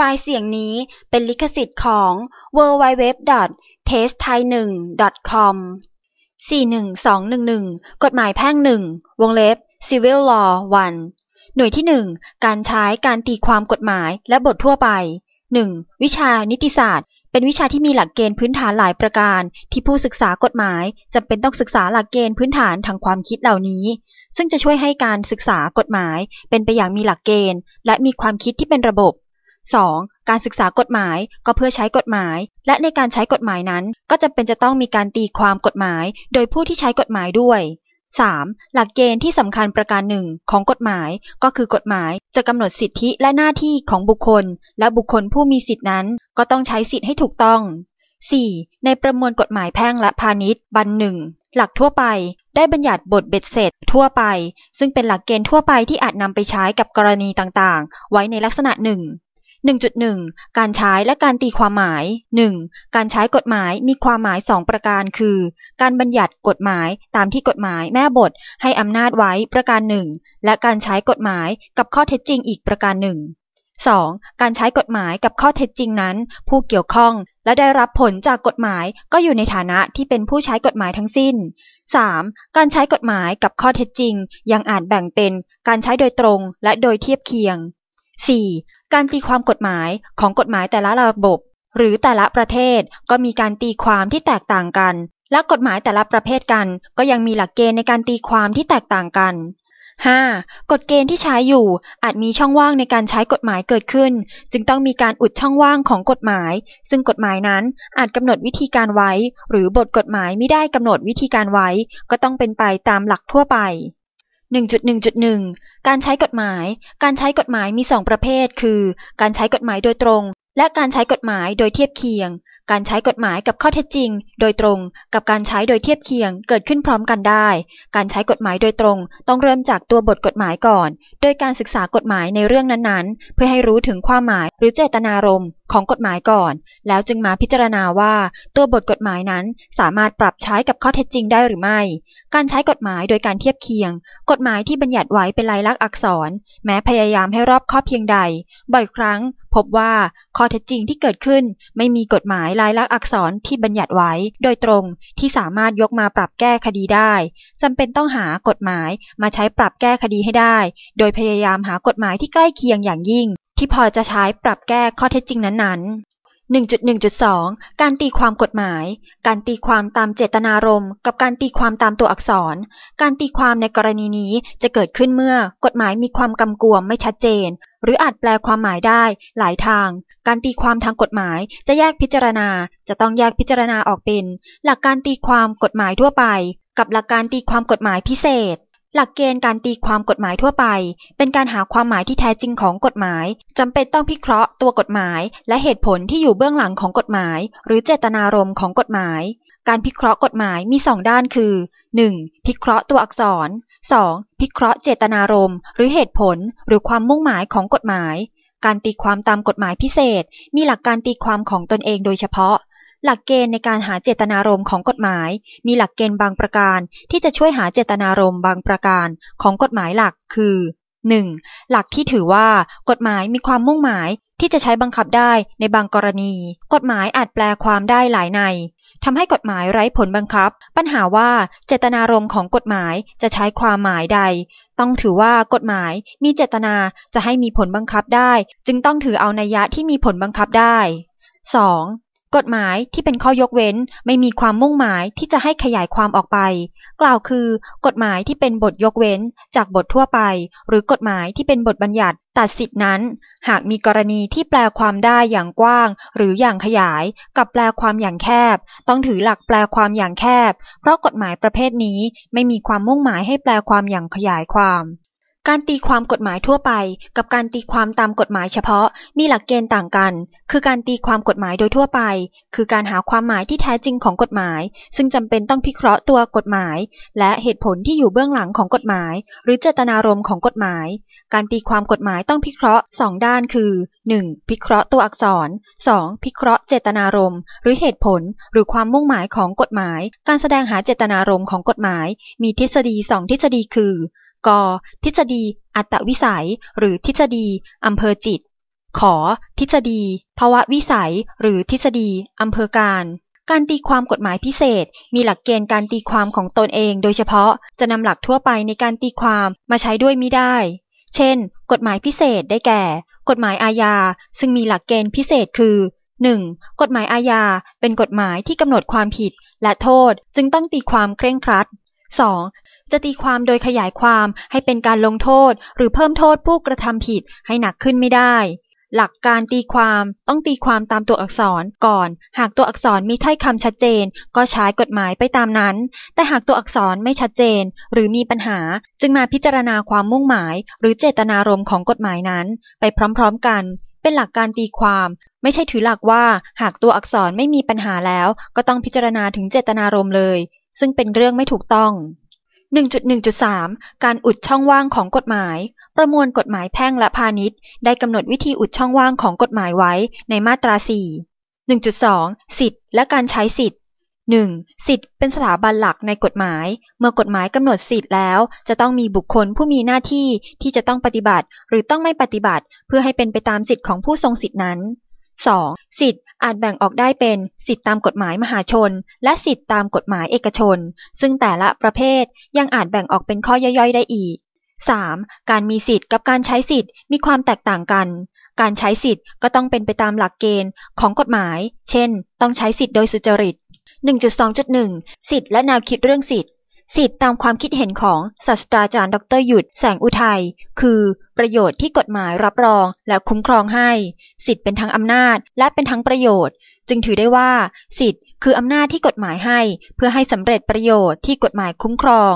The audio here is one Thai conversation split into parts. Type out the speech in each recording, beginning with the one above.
ฟล์เสียงนี้เป็นลิขสิทธิ์ของ www.testthai1.com 41211 กฎหมายแพ่งหนึ่งวงเล็บ Civil Law 1 หน่วยที่ 1 การใช้การตีความกฎหมายและบททั่วไป 1. วิชานิติศาสตร์ เป็นวิชาที่มีหลักเกณฑ์พื้นฐานหลายประการ ที่ผู้ศึกษากฎหมายจำเป็นต้องศึกษาหลักเกณฑ์พื้นฐานทางความคิดเหล่านี้ ซึ่งจะช่วยให้การศึกษากฎหมายเป็นไปอย่างมีหลักเกณฑ์ และมีความคิดที่เป็นระบบ 2. การศึกษากฎหมายก็เพื่อใช้กฎหมาย และในการใช้กฎหมายนั้น ก็จำเป็นจะต้องมีการตีความกฎหมาย โดยผู้ที่ใช้กฎหมายด้วย 3. หลักเกณฑ์ที่สำคัญประการหนึ่งของกฎหมาย ก็คือกฎหมายจะกำหนดสิทธิและหน้าที่ของบุคคล และบุคคลผู้มีสิทธินั้น ก็ต้องใช้สิทธิให้ถูกต้อง 4. ในประมวลกฎหมายแพ่งและพาณิชย์บัญหนึ่งหลักทั่วไป ได้บัญญัติบทเบ็ดเสร็จ ทั่วไป ซึ่งเป็นหลักเกณฑ์ทั่วไปที่อาจนำไปใช้กับกรณีต่างๆ ไว้ในลักษณะหนึ่ง 1.1 การใช้และการตีความหมาย 1. การใช้กฎหมายมีความหมาย 2 ประการ คือ การบัญญัติกฎหมายตามที่กฎหมายแม่บทให้อำนาจไว้ประการหนึ่ง และการใช้กฎหมายกับข้อเท็จจริงอีกประการหนึ่ง 2. การใช้กฎหมายกับข้อเท็จจริงนั้น ผู้เกี่ยวข้องและได้รับผลจากกฎหมายก็อยู่ในฐานะที่เป็นผู้ใช้กฎหมายทั้งสิ้น 3. การใช้กฎหมายกับข้อเท็จจริง ยังอาจแบ่งเป็น การใช้โดยตรงและโดยเทียบเคียง 4. การตีความกฎหมายของกฎหมายแต่ละระบบ หรือแต่ละประเทศก็มีการตีความที่แตกต่างกัน และกฎหมายแต่ละประเภทกัน ก็ยังมีหลักเกณฑ์ในการตีความที่แตกต่างกัน 5. กฎเกณฑ์ที่ใช้อยู่อาจมีช่องว่างในการใช้กฎหมายเกิดขึ้น จึงต้องมีการอุดช่องว่างของกฎหมาย ซึ่งกฎหมายนั้นอาจกำหนดวิธีการไว้ หรือบทกฎหมายไม่ได้กำหนดวิธีการไว้ ก็ต้องเป็นไปตามหลักทั่วไป 1.1.1 การใช้กฎหมาย การใช้กฎหมายมี 2 ประเภท คือ การใช้กฎหมายโดยตรง และการใช้กฎหมายโดยเทียบเคียง การใช้กฎหมายกับข้อเท็จจริง โดยตรงกับการใช้โดยเทียบเคียงเกิดขึ้นพร้อมกันได้ การใช้กฎหมายโดยตรง ต้องเริ่มจากตัวบทกฎหมายก่อน โดยการศึกษากฎหมายในเรื่องนั้นๆ เพื่อให้รู้ถึงความหมายหรือเจตนารมณ์ของกฎหมายก่อน แล้วจึงมาพิจารณาว่าตัวบทกฎหมายนั้นสามารถปรับใช้กับข้อเท็จจริงได้หรือไม่ การใช้กฎหมายโดยการเทียบเคียง กฎหมายที่บัญญัติไว้เป็นลายลักษณ์อักษร แม้พยายามให้รอบข้อเพียงใด บ่อยครั้ง พบว่าข้อเท็จจริงที่เกิดขึ้นไม่มีกฎหมายลายลักษณ์อักษรที่บัญญัติไว้ โดยตรงที่สามารถยกมาปรับแก้คดีได้จำเป็นต้องหากฎหมายมาใช้ปรับแก้คดีให้ได้ โดยพยายามหากฎหมายที่ใกล้เคียงอย่างยิ่ง ที่พอจะใช้ปรับแก้ข้อเท็จจริงนั้นๆ 1.1.2 การตีความกฎหมาย การตีความตามเจตนารมณ์กับการตีความตามตัวอักษร การตีความในกรณีนี้จะเกิดขึ้นเมื่อกฎหมายมีความกำกวมไม่ชัดเจน หรืออาจแปลความหมายได้หลายทาง การตีความทางกฎหมายจะแยกพิจารณา จะต้องแยกพิจารณาออกเป็น หลักการตีความกฎหมายทั่วไป กับหลักการตีความกฎหมายพิเศษ หลักเกณฑ์การตีความกฎหมายทั่วไป เป็นการหาความหมายที่แท้จริงของกฎหมาย จำเป็นต้องพิเคราะห์ตัวกฎหมาย และเหตุผลที่อยู่เบื้องหลังของกฎหมาย หรือเจตนารมณ์ของกฎหมาย การพิเคราะห์กฎหมายมี 2 ด้านคือ 1. พิเคราะห์ตัวอักษร 2. พิเคราะห์เจตนารมณ์ หรือเหตุผล หรือความมุ่งหมายของกฎหมาย การตีความตามกฎหมายพิเศษ มีหลักการตีความของตนเองโดยเฉพาะ หลักเกณฑ์ในการหาเจตนารมณ์ของกฎหมาย มีหลักเกณฑ์บางประการ ที่จะช่วยหาเจตนารมณ์บางประการของกฎหมายหลักคือ 1. หลักที่ถือว่ากฎหมายมีความมุ่งหมายที่จะใช้บังคับได้ในบางกรณี กฎหมายอาจแปลความได้หลายในทำให้กฎหมายไร้ผลบังคับ ปัญหาว่าเจตนารมณ์ของกฎหมายจะใช้ความหมายใด ต้องถือว่ากฎหมายมีเจตนาจะให้มีผลบังคับได้ จึงต้องถือเอานัยยะที่มีผลบังคับได้ 2. กฎหมายที่เป็นข้อยกเว้นไม่มีความมุ่งหมายที่จะให้ขยายความออกไป กล่าวคือ กฎหมายที่เป็นบทยกเว้นจากบททั่วไป หรือกฎหมายที่เป็นบทบัญญัติตัดสิทธินั้น หากมีกรณีที่แปลความได้อย่างกว้าง หรืออย่างขยาย กับแปลความอย่างแคบ ต้องถือหลักแปลความอย่างแคบ เพราะกฎหมายประเภทนี้ไม่มีความมุ่งหมายให้แปลความอย่างขยายความ การตีความกฎหมายทั่วไป กับการตีความตามกฎหมายเฉพาะมีหลักเกณฑ์ต่างกัน คือการตีความกฎหมายโดยทั่วไป คือการหาความหมายที่แท้จริงของกฎหมาย ซึ่งจำเป็นต้องพิเคราะห์ตัวกฎหมาย และเหตุผลที่อยู่เบื้องหลังของกฎหมาย หรือเจตนารมณ์ของกฎหมาย การตีความกฎหมายต้องพิเคราะห์ 2 ด้าน คือ 1. พิเคราะห์ตัวอักษร 2. พิเคราะห์เจตนารมณ์ หรือเหตุผล หรือความมุ่งหมายของกฎหมาย การแสดงหาเจตนารมณ์ของกฎหมาย มีทฤษฎี 2 ทฤษฎีคือ ก ทฤษฎี อัตวิสัย หรือทฤษฎีอำเภอจิต ขอ ทฤษฎี ภาวะวิสัย หรือทฤษฎีอำเภอการ การตีความกฎหมายพิเศษ มีหลักเกณฑ์การตีความของตนเอง โดยเฉพาะจะนำหลักทั่วไปในการตีความมาใช้ด้วยมิได้ เช่น กฎหมายพิเศษได้แก่ กฎหมายอาญา ซึ่งมีหลักเกณฑ์พิเศษคือ 1. กฎหมายอาญา เป็นกฎหมายที่กำหนดความผิดและโทษจึงต้องตีความเคร่งครัด 2. จะตีความโดยขยายความให้เป็นการลงโทษ หรือเพิ่มโทษผู้กระทำผิดให้หนักขึ้นไม่ได้ หลักการตีความต้องตีความตามตัวอักษรก่อน หากตัวอักษรมีถ้อยคำชัดเจน ก็ใช้กฎหมายไปตามนั้น แต่หากตัวอักษรไม่ชัดเจน หรือมีปัญหา จึงมาพิจารณาความมุ่งหมาย หรือเจตนารมณ์ของกฎหมายนั้น ไปพร้อมๆกัน เป็นหลักการตีความไม่ใช่ถือหลักว่าหากตัวอักษรไม่มีปัญหาแล้ว ก็ต้องพิจารณาถึงเจตนารมณ์เลย ซึ่งเป็นเรื่องไม่ถูกต้อง 1.1.3 การอุดช่องว่างของกฎหมาย ประมวลกฎหมายแพ่งและพาณิชย์ ได้กำหนดวิธีอุดช่องว่างของกฎหมายไว้ในมาตรา 4 1.2 สิทธิ์และการใช้สิทธิ์ 1. สิทธิ์เป็นสถาบันหลักในกฎหมาย เมื่อกฎหมายกำหนดสิทธิ์แล้ว จะต้องมีบุคคลผู้มีหน้าที่ที่จะต้องปฏิบัติ หรือต้องไม่ปฏิบัติ เพื่อให้เป็นไปตามสิทธิ์ของผู้ทรงสิทธินั้น 2. สิทธิ์ อาจแบ่งออกได้เป็นสิทธิตามกฎหมายมหาชน และสิทธิตามกฎหมายเอกชน ซึ่งแต่ละประเภทยังอาจแบ่งออกเป็นข้อย่อยๆ ได้อีก 3. การมีสิทธิ์กับการใช้สิทธิ์มีความแตกต่างกัน การใช้สิทธิ์ก็ต้องเป็นไปตามหลักเกณฑ์ของกฎหมาย เช่น ต้องใช้สิทธิ์โดยสุจริต 1.2.1 สิทธิ์และแนวคิดเรื่องสิทธิ์ สิทธิตามความคิดเห็นของศาสตราจารย์ดรหยุดแสงอุทัย คือ ประโยชน์ที่กฎหมายรับรองและคุ้มครองให้ สิทธิ์เป็นทั้งอำนาจ และเป็นทั้งประโยชน์ จึงถือได้ว่า สิทธิ์คืออำนาจที่กฎหมายให้ เพื่อให้สำเร็จประโยชน์ที่กฎหมายคุ้มครอง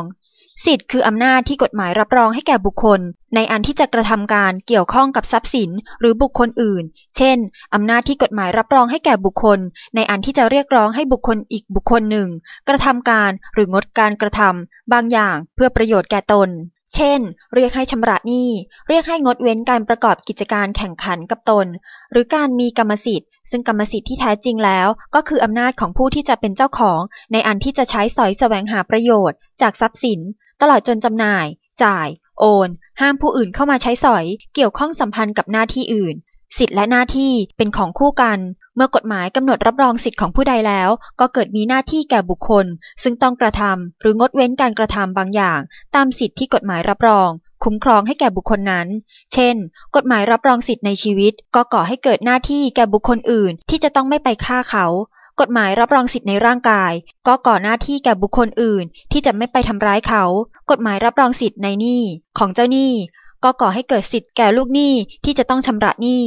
สิทธิ์คืออำนาจที่กฎหมายรับรองให้แก่บุคคล ในอันที่จะกระทำการเกี่ยวข้องกับทรัพย์สิน หรือบุคคลอื่น เช่น อำนาจที่กฎหมายรับรองให้แก่บุคคล ในอันที่จะเรียกร้องให้บุคคลอีกบุคคลหนึ่ง กระทำการหรืองดการกระทำบางอย่างเพื่อประโยชน์แก่ตน เช่น เรียกให้ชำระหนี้ เรียกให้งดเว้นการประกอบกิจการแข่งขันกับตน หรือการมีกรรมสิทธิ์ ซึ่งกรรมสิทธิ์ที่แท้จริงแล้ว ก็คืออำนาจของผู้ที่จะเป็นเจ้าของ ในอันที่จะใช้สอยแสวงหาประโยชน์ จากทรัพย์สิน ตลอดจนจำหน่าย จ่าย โอน ห้ามผู้อื่นเข้ามาใช้สอย เกี่ยวข้องสัมพันธ์กับหน้าที่อื่น สิทธิและหน้าที่เป็นของคู่กัน เมื่อกฎหมายกำหนดรับรองสิทธิของผู้ใดแล้ว ก็เกิดมีหน้าที่แก่บุคคล ซึ่งต้องกระทำหรืองดเว้นการกระทำบางอย่าง ตามสิทธิที่กฎหมายรับรองคุ้มครองให้แก่บุคคลนั้น เช่น กฎหมายรับรองสิทธิในชีวิต ก็ก่อให้เกิดหน้าที่แก่บุคคลอื่น ที่จะต้องไม่ไปฆ่าเขา กฎหมายรับรองสิทธิในร่างกาย ก็ก่อหน้าที่แก่บุคคลอื่น ที่จะไม่ไปทำร้ายเขา กฎหมายรับรองสิทธิในหนี้ของเจ้าหนี้ ก็ก่อให้เกิดสิทธิแก่ลูกหนี้ที่จะต้องชำระหนี้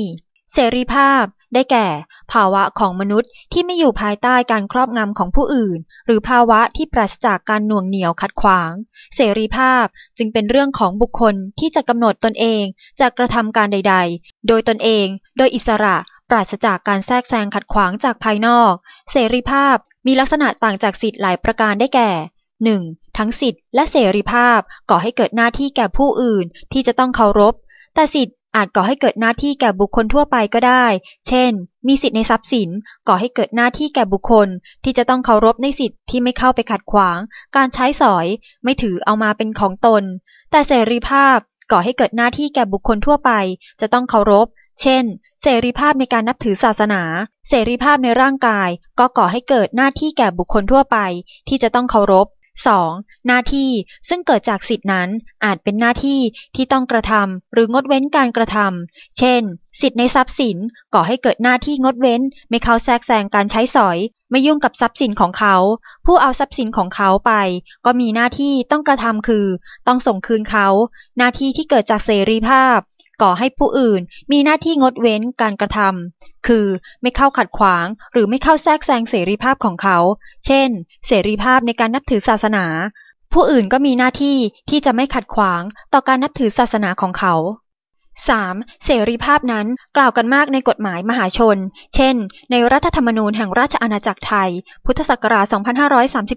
เสรีภาพ ได้แก่ ภาวะของมนุษย์ที่ไม่อยู่ภายใต้การครอบงำของผู้อื่น หรือภาวะที่ปราศจากการหน่วงเหนี่ยวขัดขวาง เสรีภาพจึงเป็นเรื่องของบุคคลที่จะกำหนดตนเองจะกระทำการใด ๆ โดยตนเอง โดยอิสระ ปราศจากการแทรกแซงขัดขวางจากภายนอก เสรีภาพมีลักษณะต่างจากสิทธิหลายประการได้แก่ 1. ทั้งสิทธิและเสรีภาพก่อให้เกิดหน้าที่แก่ผู้อื่นที่จะต้องเคารพ แต่สิทธิอาจก่อให้เกิดหน้าที่แก่บุคคลทั่วไปก็ได้ เช่น มีสิทธิในทรัพย์สินก่อให้เกิดหน้าที่แก่บุคคล ที่จะต้องเคารพในสิทธิที่ไม่เข้าไปขัดขวาง การใช้สอย ไม่ถือเอามาเป็นของตน แต่เสรีภาพก่อให้เกิดหน้าที่แก่บุคคลทั่วไป จะต้องเคารพ เช่น เสรีภาพในการนับถือศาสนา เสรีภาพในร่างกาย ก็ก่อให้เกิดหน้าที่แก่บุคคลทั่วไป ที่จะต้องเคารพ 2. หน้าที่ซึ่งเกิดจากสิทธินั้นอาจเป็นหน้าที่ที่ต้องกระทำหรืองดเว้นการกระทำเช่น สิทธิในทรัพย์สินก่อให้เกิดหน้าที่งดเว้น ไม่เข้าแทรกแซงการใช้สอย ไม่ยุ่งกับทรัพย์สินของเขา ผู้เอาทรัพย์สินของเขาไป ก็มีหน้าที่ต้องกระทำคือ ต้องส่งคืนเขา หน้าที่ที่เกิดจากเสรีภาพ ก่อให้ผู้อื่นมีหน้าที่งดเว้นการกระทำคือไม่เข้าขัดขวาง หรือไม่เข้าแทรกแซงเสรีภาพของเขา เช่น เสรีภาพในการนับถือศาสนา ผู้อื่นก็มีหน้าที่ที่จะไม่ขัดขวางต่อการนับถือศาสนาของเขา 3. เสรีภาพนั้นกล่าวกันมากในกฎหมายมหาชน เช่น ในรัฐธรรมนูญแห่งราชอาณาจักรไทย พุทธศักราช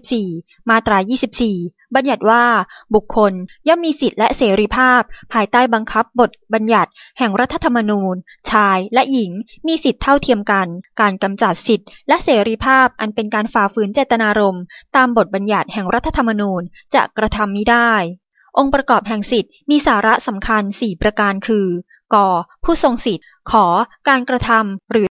2534 มาตรา 24 บัญญัติว่า บุคคลย่อมมีสิทธิและเสรีภาพ ภายใต้บังคับบทบัญญัติ แห่งรัฐธรรมนูญ ชายและหญิง มีสิทธิเท่าเทียมกัน การกำจัดสิทธิและเสรีภาพอันเป็นการฝ่าฝืนเจตนารมณ์ตามบทบัญญัติแห่งรัฐธรรมนูญจะกระทำมิได้ องค์ประกอบแห่งสิทธิ์มีสาระสำคัญ 4 ประการ คือ ก ผู้ทรงสิทธิ์ขอการกระทำหรือ